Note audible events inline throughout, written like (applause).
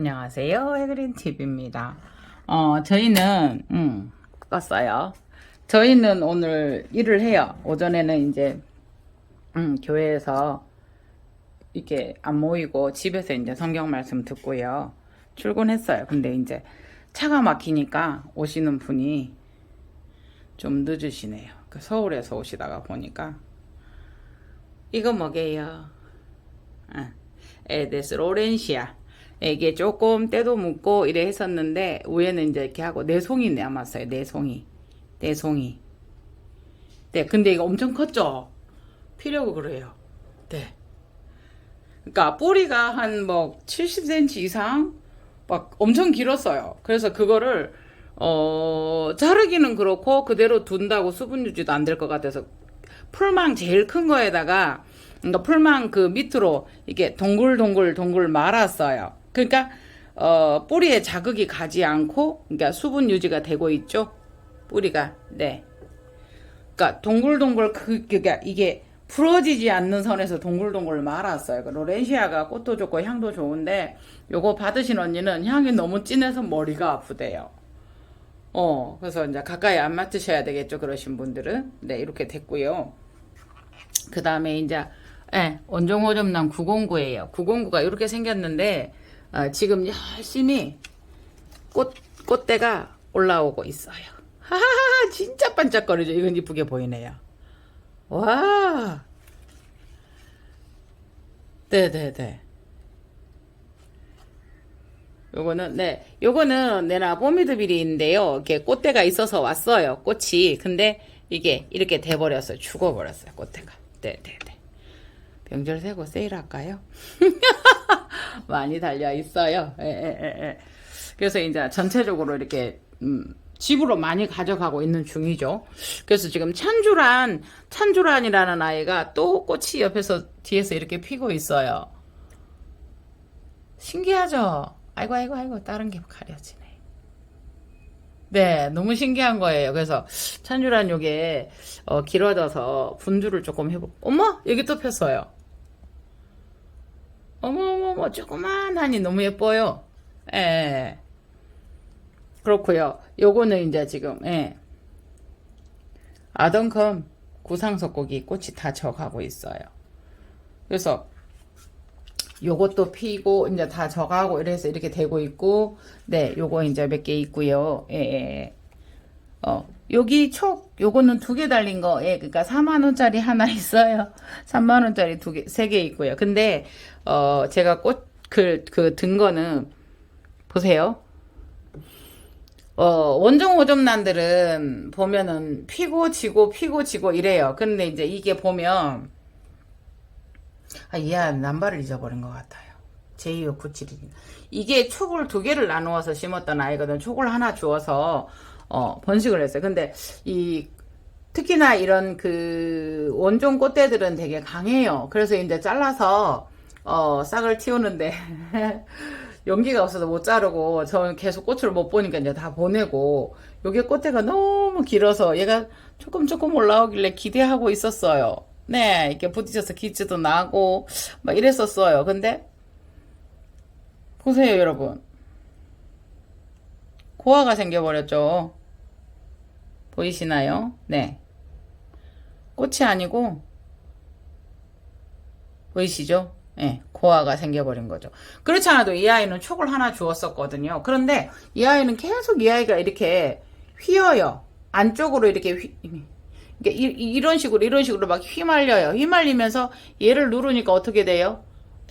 안녕하세요. 해그린 TV입니다. 어, 저희는, 음, 껐어요. 저희는 오늘 일을 해요. 오전에는 이제, 음, 교회에서 이렇게 안 모이고 집에서 이제 성경 말씀 듣고요. 출근했어요. 근데 이제 차가 막히니까 오시는 분이 좀 늦으시네요. 그 서울에서 오시다가 보니까 이거 뭐게요? 아, 에데스 로렌시아. 이게 조금 때도 묻고 이래 했었는데 위에는 이제 이렇게 하고 네 송이 남았어요. 네 송이, 네 송이. 네, 근데 이거 엄청 컸죠. 피려고 그래요. 네. 그러니까 뿌리가 한 뭐 70cm 이상 막 엄청 길었어요. 그래서 그거를 어 자르기는 그렇고 그대로 둔다고 수분 유지도 안 될 것 같아서 풀망 제일 큰 거에다가 그러니까 풀망 그 밑으로 이게 동글동글 동글 말았어요. 그러니까 어 뿌리에 자극이 가지 않고 그러니까 수분 유지가 되고 있죠. 뿌리가 네. 그러니까 동글동글 그 그러니까 이게 풀어지지 않는 선에서 동글동글 말았어요. 그 로렌시아가 꽃도 좋고 향도 좋은데 요거 받으신 언니는 향이 너무 진해서 머리가 아프대요. 어, 그래서 이제 가까이 안 맡으셔야 되겠죠. 그러신 분들은. 네, 이렇게 됐고요. 그 다음에 이제, 예, 원종호점남 909예요. 909가 이렇게 생겼는데, 어, 지금 열심히 꽃, 꽃대가 올라오고 있어요. 하하하, 진짜 반짝거리죠. 이건 이쁘게 보이네요. 와. 네네네. 요거는 네 요거는 내나 뽀미드빌인데요 이렇게 꽃대가 있어서 왔어요 꽃이 근데 이게 이렇게 돼버렸어요 죽어버렸어요 꽃대가 네네네 명절 세고 세일할까요 (laughs) 많이 달려 있어요 예, 예, 예, 예. 그래서 이제 전체적으로 이렇게 음, 집으로 많이 가져가고 있는 중이죠 그래서 지금 찬주란 찬주란이라는 아이가 또 꽃이 옆에서 뒤에서 이렇게 피고 있어요 신기하죠? 아이고, 아이고, 아이고, 다른 게 가려지네. 네, 너무 신기한 거예요. 그래서 찬주란 요게 어, 길어져서 분주를 조금 해보. 어머, 여기 또 폈어요. 어머, 어머, 어머, 조그만하니 너무 예뻐요. 예. 그렇고요. 요거는 이제 지금 예. 아던컴 구상석고기 꽃이 다 져가고 있어요. 그래서 요것도 피고 이제 다 져가고 이래서 이렇게 되고 있고 네 요거 이제 몇 개 있고요 예, 예. 어 여기 촉 요거는 두 개 달린 거 예, 그러니까 4만 원짜리 하나 (laughs) 있어요 3만 원짜리 두 개 세 개 있고요 근데 어 제가 꽃그그든 거는 보세요 어, 원종 오점란들은 보면은 피고 지고 피고 지고 이래요. 근데 이제 이게 보면 아, 이하 남발을 잊어버린 것 같아요. 제2호 97이. 이게 촉을 두 개를 나누어서 심었던 아이거든. 촉을 하나 주어서, 어, 번식을 했어요. 근데, 이, 특히나 이런 그, 원종 꽃대들은 되게 강해요. 그래서 이제 잘라서, 어, 싹을 틔우는데, (laughs) 용기가 없어서 못 자르고, 저는 계속 꽃을 못 보니까 이제 다 보내고, 요게 꽃대가 너무 길어서 얘가 조금 조금 올라오길래 기대하고 있었어요. 네, 이렇게 부딪혀서 기치도 나고, 막 이랬었어요. 근데, 보세요, 여러분. 고아가 생겨버렸죠. 보이시나요? 네. 꽃이 아니고, 보이시죠? 네, 고아가 생겨버린 거죠. 그렇지 않아도 이 아이는 촉을 하나 주었었거든요. 그런데 이 아이는 계속 이 아이가 이렇게 휘어요. 안쪽으로 이렇게 휘, 이, 런 식으로 이런 식으로 막 휘말려요. 휘말리면서 얘를 누르니까 어떻게 돼요?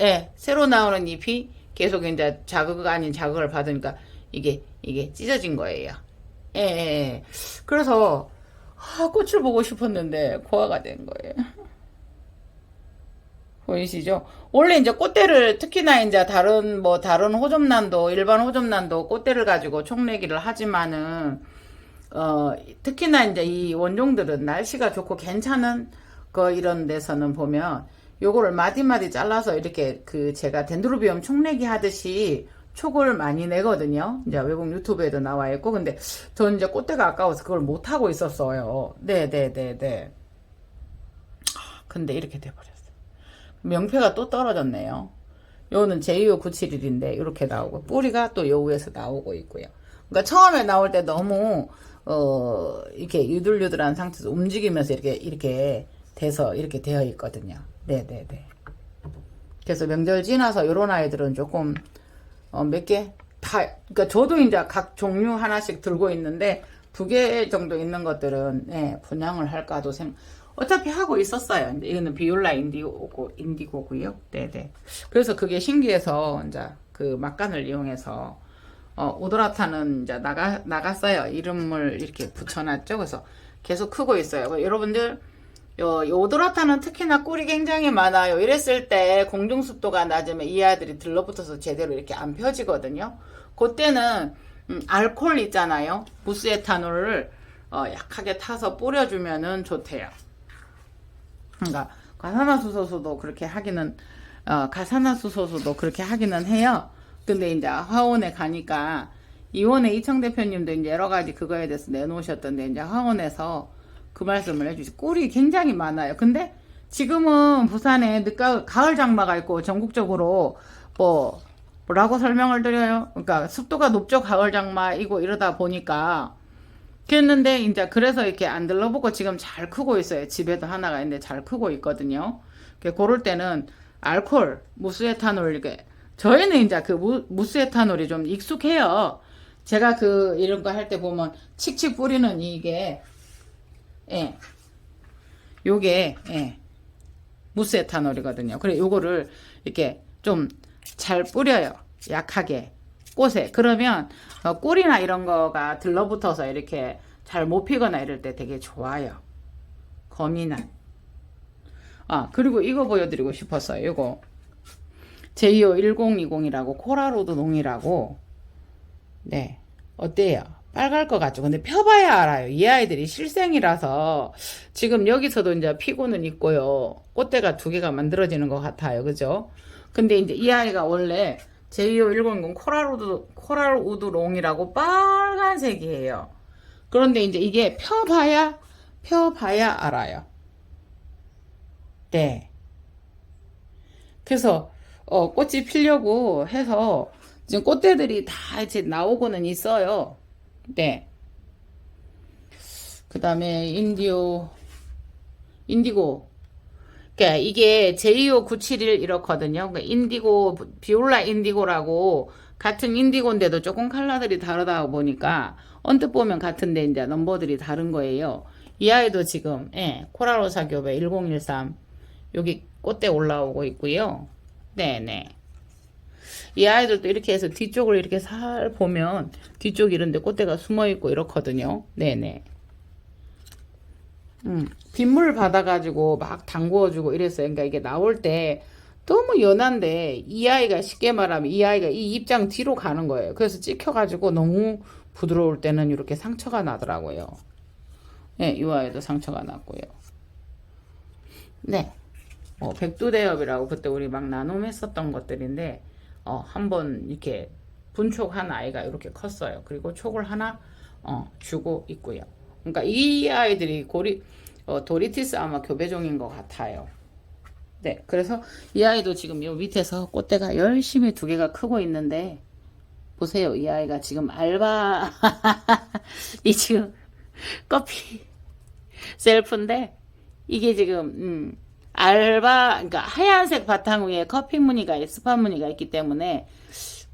예, 새로 나오는 잎이 계속 이제 자극 아닌 자극을 받으니까 이게 이게 찢어진 거예요. 예, 예, 예. 그래서 아, 꽃을 보고 싶었는데 고아가 된 거예요. (laughs) 보이시죠? 원래 이제 꽃대를 특히나 이제 다른 뭐 다른 호접란도 일반 호접란도 꽃대를 가지고 총내기를 하지만은 어, 특히나 이제 이 원종들은 날씨가 좋고 괜찮은 거 이런 데서는 보면 요거를 마디마디 잘라서 이렇게 그 제가 덴드로비움 촉내기 하듯이 촉을 많이 내거든요. 이제 외국 유튜브에도 나와 있고 근데 저는 이제 꽃대가 아까워서 그걸 못 하고 있었어요. 네, 네, 네, 네. 근데 이렇게 돼 버렸어요. 명패가 또 떨어졌네요. 요거는 제2호 971인데 이렇게 나오고 뿌리가 또 요 위에서 나오고 있고요. 그러니까 처음에 나올 때 너무 어 이렇게 유들유들한 상태에서 움직이면서 이렇게 이렇게 돼서 이렇게 되어 있거든요. 네, 네, 네. 그래서 명절 지나서 요런 아이들은 조금 어, 몇 개? 다, 그러니까 저도 이제 각 종류 하나씩 들고 있는데 두 개 정도 있는 것들은 예, 분양을 할까도 생 어차피 하고 있었어요. 이거는 비올라 인디고 인디고고요. 네네. 그래서 그게 신기해서 이제 그 막간을 이용해서 어, 오도라타는 이제 나가 나갔어요. 이름을 이렇게 붙여놨죠. 그래서 계속 크고 있어요. 뭐 여러분들 요, 요 오도라타는 특히나 꿀이 굉장히 많아요. 이랬을 때 공중 습도가 낮으면 이 아이들이 들러붙어서 제대로 이렇게 안 펴지거든요. 그때는 음, 알코올 있잖아요. 무스에탄올을 어, 약하게 타서 뿌려주면은 좋대요. 그러니까 가산화수소수도 그렇게 하기는 어, 가산화수소수도 그렇게 하기는 해요. 근데 이제 화원에 가니까 이원에 이청 대표님도 이제 여러 가지 그거에 대해서 내놓으셨던데 이제 화원에서 그 말씀을 해주시. 꿀이 굉장히 많아요. 근데 지금은 부산에 늦가을 가을 장마가 있고 전국적으로 뭐 뭐라고 설명을 드려요? 그러니까 습도가 높죠 가을 장마이고 이러다 보니까 그랬는데 이제 그래서 이렇게 안 들러보고 지금 잘 크고 있어요. 집에도 하나가 있는데 잘 크고 있거든요. 그 고를 때는 알콜, 무스에탄올 이렇게 저희는 이제 그 무, 무스에탄올이 좀 익숙해요. 제가 그 이런 거 할 때 보면 칙칙 뿌리는 이게 예. 요게 예. 무스 에탄올이거든요. 그래 요거를 이렇게 좀 잘 뿌려요. 약하게 꽃에 그러면 어, 꿀이나 이런 거가 들러붙어서 이렇게 잘 못 피거나 이럴 때 되게 좋아요. 거미난. 아 그리고 이거 보여드리고 싶었어요. 이거 제이오 1020이라고 코라로드 농이라고 네 어때요? 빨갈 것 같죠? 근데 펴봐야 알아요. 이 아이들이 실생이라서 지금 여기서도 이제 피고는 있고요. 꽃대가 두 개가 만들어지는 것 같아요. 그죠? 근데 이제 이 아이가 원래 제2호100 코랄우드, 코랄우드 롱이라고 빨간색이에요. 그런데 이제 이게 펴봐야, 펴봐야 알아요. 네. 그래서, 어, 꽃이 피려고 해서 지금 꽃대들이 다 이제 나오고는 있어요. 네. 그 다음에 인디오, 인디고. 그러니까 이게 제2호971 이렇거든요. 그러니까 인디고, 비올라 인디고라고 같은 인디고인데도 조금 컬러들이 다르다 보니까 언뜻 보면 같은데 이제 넘버들이 다른 거예요. 이 아이도 지금 예, 코랄로사 교배 1013 여기 꽃대 올라오고 있고요. 네네. 이 아이들도 이렇게 해서 뒤쪽을 이렇게 살 보면 뒤쪽 이런데 꽃대가 숨어 있고 이렇거든요. 네네. 음, 빗물 받아가지고 막 담궈주고 이랬어요. 그러니까 이게 나올 때 너무 연한데 이 아이가 쉽게 말하면 이 아이가 이 입장 뒤로 가는 거예요. 그래서 찍혀가지고 너무 부드러울 때는 이렇게 상처가 나더라고요. 네, 이 아이도 상처가 났고요. 네. 어, 백두대엽이라고 그때 우리 막 나눔했었던 것들인데 어, 한번 이렇게 분촉한 아이가 이렇게 컸어요. 그리고 촉을 하나 어, 주고 있고요. 그러니까 이 아이들이 고리 어, 도리티스 아마 교배종인 것 같아요. 네, 그래서 이 아이도 지금 요 밑에서 꽃대가 열심히 두 개가 크고 있는데 보세요, 이 아이가 지금 알바 (laughs) 이 지금 커피 셀프인데 이게 지금 음, 알바 그러니까 하얀색 바탕 위에 커피 무늬가 스파 무늬가 있기 때문에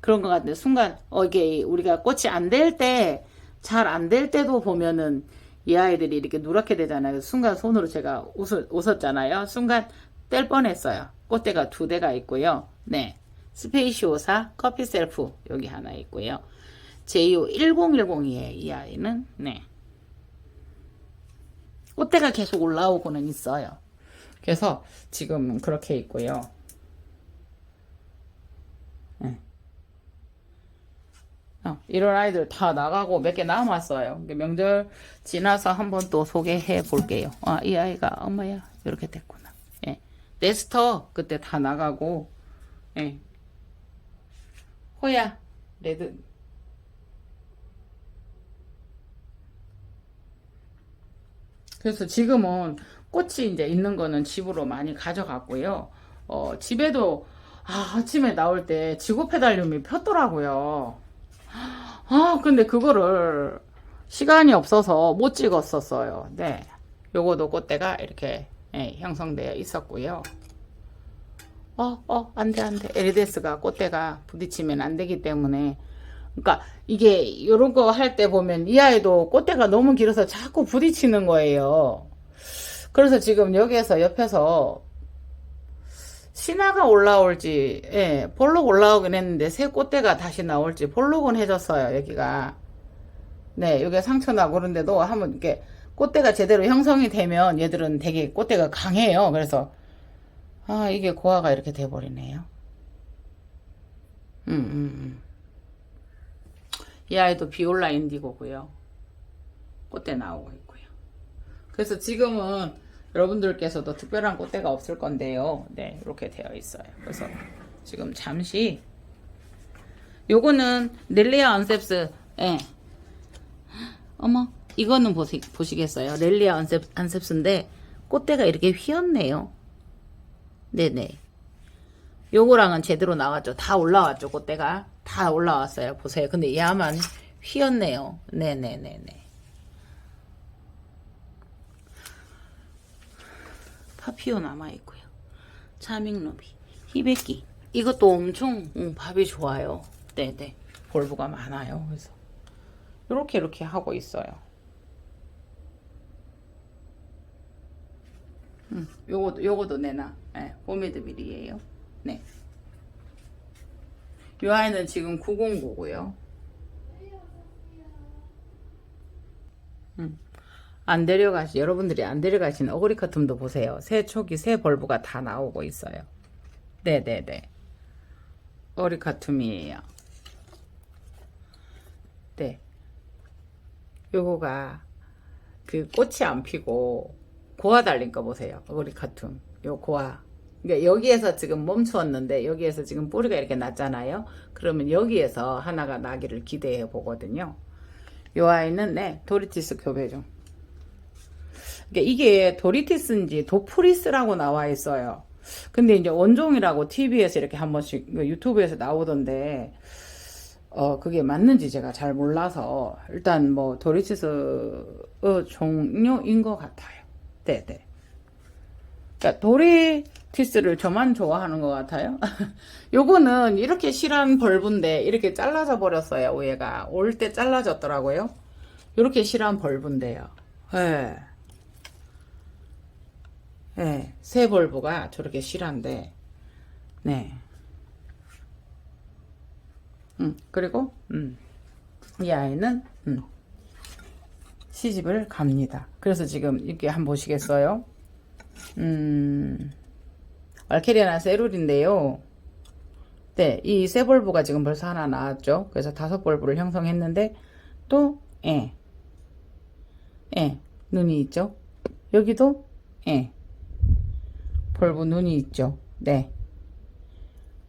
그런 것 같은데 순간 어 이게 우리가 꽃이 안 될 때 잘 안 될 때도 보면은 이 아이들이 이렇게 누렇게 되잖아요. 순간 손으로 제가 웃, 웃었잖아요. 순간 뗄 뻔했어요. 꽃대가 두 대가 있고요. 네. 스페이시오사 커피 셀프 여기 하나 있고요. 제이오 1010이에요. 이 아이는 네. 꽃대가 계속 올라오고는 있어요. 그래서 지금 그렇게 있고요. 네. 어, 이런 아이들 다 나가고 몇 개 남았어요. 명절 지나서 한번 또 소개해 볼게요. 아, 이 아이가 엄마야 이렇게 됐구나. 예. 네스터 그때 다 나가고 예. 호야 레드 그래서 지금은 꽃이 이제 있는 거는 집으로 많이 가져갔고요. 어, 집에도 아, 아침에 나올 때 지구 페달륨이 폈더라고요. 아, 근데 그거를 시간이 없어서 못 찍었었어요. 네. 요거도 꽃대가 이렇게 예, 형성되어 있었고요. 어, 어, 안 돼, 안 돼. LDS가 꽃대가 부딪히면 안 되기 때문에. 그러니까 이게 요런 거 할 때 보면 이 아이도 꽃대가 너무 길어서 자꾸 부딪히는 거예요. 그래서 지금 여기에서 옆에서 신화가 올라올지, 예, 볼록 올라오긴 했는데 새 꽃대가 다시 나올지 볼록은 해졌어요, 여기가. 네, 여기 상처 나고 그런데도 한번 이렇게 꽃대가 제대로 형성이 되면 얘들은 되게 꽃대가 강해요. 그래서 아, 이게 고아가 이렇게 돼버리네요. 음, 음, 음. 이 아이도 비올라 인디고고요. 꽃대 나오고 있고요. 그래서 지금은 여러분들께서도 특별한 꽃대가 없을 건데요. 네, 이렇게 되어 있어요. 그래서 지금 잠시 요거는 넬리아 언셉스, 예. 어머, 이거는 보시, 보시겠어요? 렐리아 언셉, 안셉스인데 꽃대가 이렇게 휘었네요. 네네. 요거랑은 제대로 나왔죠. 다 올라왔죠, 꽃대가. 다 올라왔어요. 보세요. 근데 얘만 휘었네요. 네네네네. 파피오 남아있고요. 차밍루비, 히베키. 이것도 엄청 음, 밥이 좋아요. 네네. 볼브가 많아요. 그래서 이렇게 이렇게 하고 있어요. 음, 요거도 요거도 내나. 예, 포미드빌이에요. 네. 요 아이는 지금 909고요. 음. 안 데려가시 여러분들이 안 데려가시는 어그리 커튼도 보세요. 새 초기 새 벌브가 다 나오고 있어요. 네네네. 어리 카툼이에요. 네. 요거가 그 꽃이 안 피고 고아 달린 거 보세요. 어그리 카툼. 요 고아. 그러니까 여기에서 지금 멈추었는데 여기에서 지금 뿌리가 이렇게 났잖아요. 그러면 여기에서 하나가 나기를 기대해 보거든요. 요 아이는 네 도리티스 교배종. 그러니까 이게 도리티스인지 도프리스라고 나와 있어요. 근데 이제 원종이라고 TV에서 이렇게 한 번씩 유튜브에서 나오던데 어 그게 맞는지 제가 잘 몰라서 일단 뭐 도리티스 어, 종류인 것 같아요. 네네. 그러니까 도리티스를 저만 좋아하는 것 같아요. (laughs) 요거는 이렇게 실한 벌브인데 이렇게 잘라져 버렸어요. 위에가 올 때 잘라졌더라고요. 이렇게 실한 벌브인데요. 예. 예, 새 벌브가 저렇게 실한데, 네. 음, 그리고, 음, 이 아이는, 음, 시집을 갑니다. 그래서 지금 이렇게 한번 보시겠어요? 음, 알케리아나 세룰인데요. 네, 이세 벌브가 지금 벌써 하나 나왔죠. 그래서 다섯 벌브를 형성했는데, 또, 예, 예, 눈이 있죠. 여기도, 예, 벌브 눈이 있죠. 네.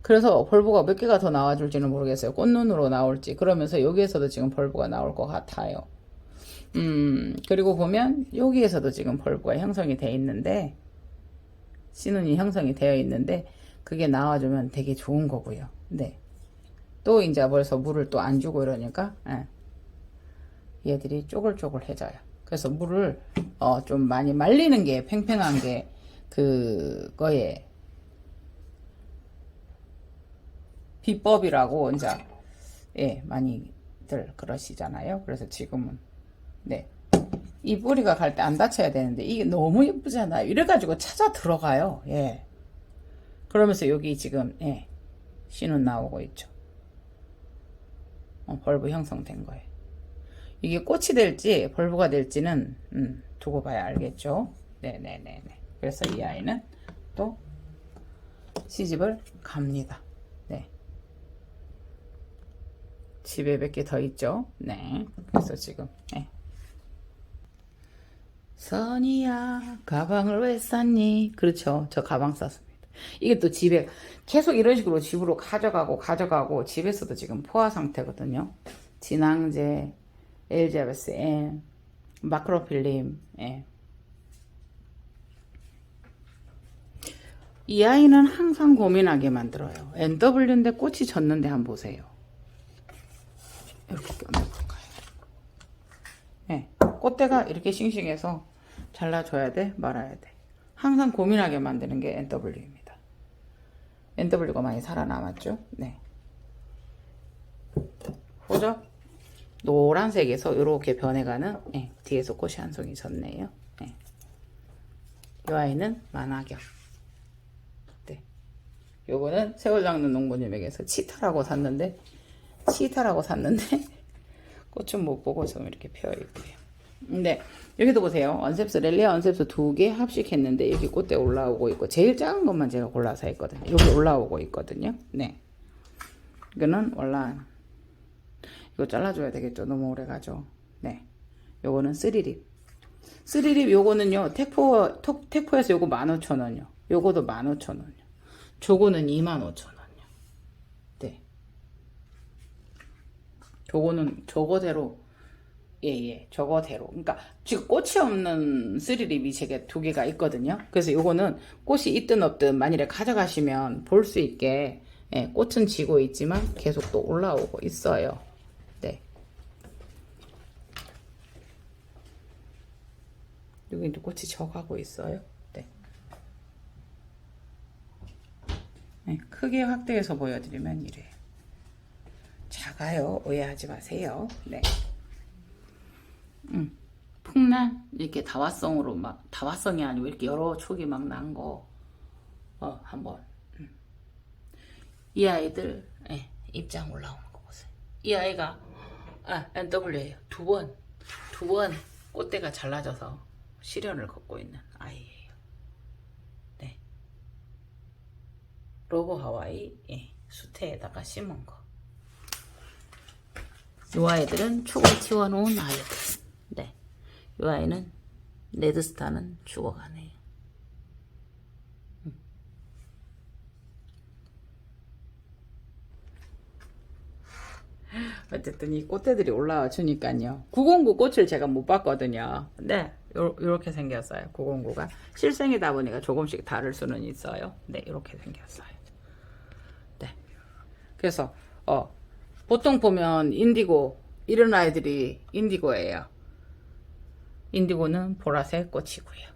그래서 벌브가 몇 개가 더 나와줄지는 모르겠어요. 꽃눈으로 나올지. 그러면서 여기에서도 지금 벌브가 나올 것 같아요. 음, 그리고 보면 여기에서도 지금 벌브가 형성이 돼 있는데, 씨눈이 형성이 되어 있는데, 그게 나와주면 되게 좋은 거고요. 네. 또 이제 벌써 물을 또 안 주고 이러니까, 예. 얘들이 쪼글쪼글해져요. 그래서 물을, 어, 좀 많이 말리는 게 팽팽한 게, 그거에 비법이라고 이제 예 많이들 그러시잖아요. 그래서 지금은 네. 이 뿌리가 갈 때 안 다쳐야 되는데 이게 너무 예쁘잖아요. 이래가지고 찾아 들어가요. 예. 그러면서 여기 지금 예 씨는 나오고 있죠. 어, 벌브 형성된 거예요. 이게 꽃이 될지 벌브가 될지는 음, 두고 봐야 알겠죠. 네네네네. 그래서 이 아이는 또 시집을 갑니다. 네. 집에 몇 개 더 있죠. 네. 그래서 지금 네. 선이야 가방을 왜 쌌니? 그렇죠. 저 가방 쌌습니다. 이게 또 집에 계속 이런 식으로 집으로 가져가고 가져가고 집에서도 지금 포화 상태거든요. 진앙제, 엘자베스 앤, 마크로필림, 예. 이 아이는 항상 고민하게 만들어요. NW인데 꽃이 졌는데 한번 보세요. 이렇게 껴내볼까요? 네, 꽃대가 이렇게 싱싱해서 잘라줘야 돼, 말아야 돼. 항상 고민하게 만드는 게 NW입니다. NW가 많이 살아남았죠? 네. 보죠? 노란색에서 이렇게 변해가는 예, 뒤에서 꽃이 한 송이 졌네요. 예. 이 아이는 만화경. 네. 요거는 새우 잡는 농부님에게서 치타라고 샀는데 치타라고 샀는데 (laughs) 꽃은 못 보고 좀 이렇게 펴 있고요. 근데 여기도 보세요. 언셉스 렐리아 언셉스 두 개 합식했는데 여기 꽃대 올라오고 있고 제일 작은 것만 제가 골라서 했거든요. 여기 올라오고 있거든요. 네. 이거는 월란 이거 잘라줘야 되겠죠. 너무 오래 가죠. 네. 요거는 쓰리립. 쓰리립 요거는요. 택포, 톡- 택포에서 요거 15,000원이요. 요거도 15,000원이요. 저거는 25,000원이요. 네. 저거는 저거대로 예예 저거대로. 그러니까 지금 꽃이 없는 쓰리립이 제게 두 개가 있거든요. 그래서 요거는 꽃이 있든 없든 만일에 가져가시면 볼 수 있게 예, 꽃은 지고 있지만 계속 또 올라오고 있어요. 네. 여기 이제 꽃이 져가고 있어요 네. 네 크게 확대해서 보여드리면 이래요 작아요. 오해하지 마세요. 네. 음. 풍란 이렇게 다화성으로 막 다화성이 아니고 이렇게 여러 촉이 막 난 거. 어, 한번. 음. 이 아이들 예, 입장 올라오는 거 보세요. 이 아이가 아, NW예요. 두 번, 두 번 꽃대가 잘라져서 시련을 걷고 있는 아이예요. 네. 로고 하와이 예, 수태에다가 심은 거. 요 아이들은 촉을 튀어놓은 아이들. 네. 요 아이는 레드스타는 죽어가네요. 음. 어쨌든 이 꽃대들이 올라와 주니까요. 909 꽃을 제가 못 봤거든요. 네, 요, 요렇게 생겼어요. 909가. 실생이다 보니까 조금씩 다를 수는 있어요. 네, 이렇게 생겼어요. 네. 그래서, 어, 보통 보면 인디고 이런 아이들이 인디고예요. 인디고는 보라색 꽃이고요.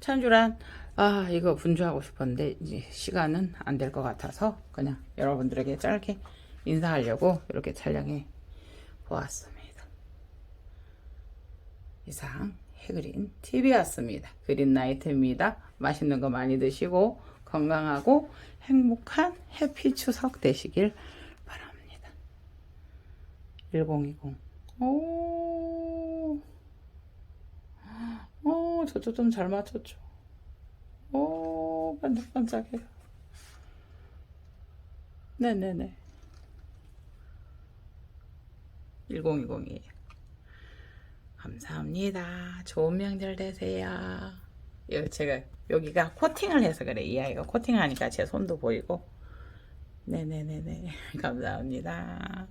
찬주란 아 이거 분주하고 싶었는데 이제 시간은 안 될 것 같아서 그냥 여러분들에게 짧게 인사하려고 이렇게 촬영해 보았습니다. 이상 해그린 TV였습니다. 그린 나이트입니다. 맛있는 거 많이 드시고 건강하고 행복한 해피 추석 되시길 바랍니다. 1020. 오, 오, 저도 좀 잘 맞췄죠. 오, 반짝반짝해요. 네네네. 1020이에요. 감사합니다. 좋은 명절 되세요. 여기 제가 여기가 코팅을 해서 그래. 이 아이가 코팅하니까 제 손도 보이고. 네네네네. (laughs) 감사합니다.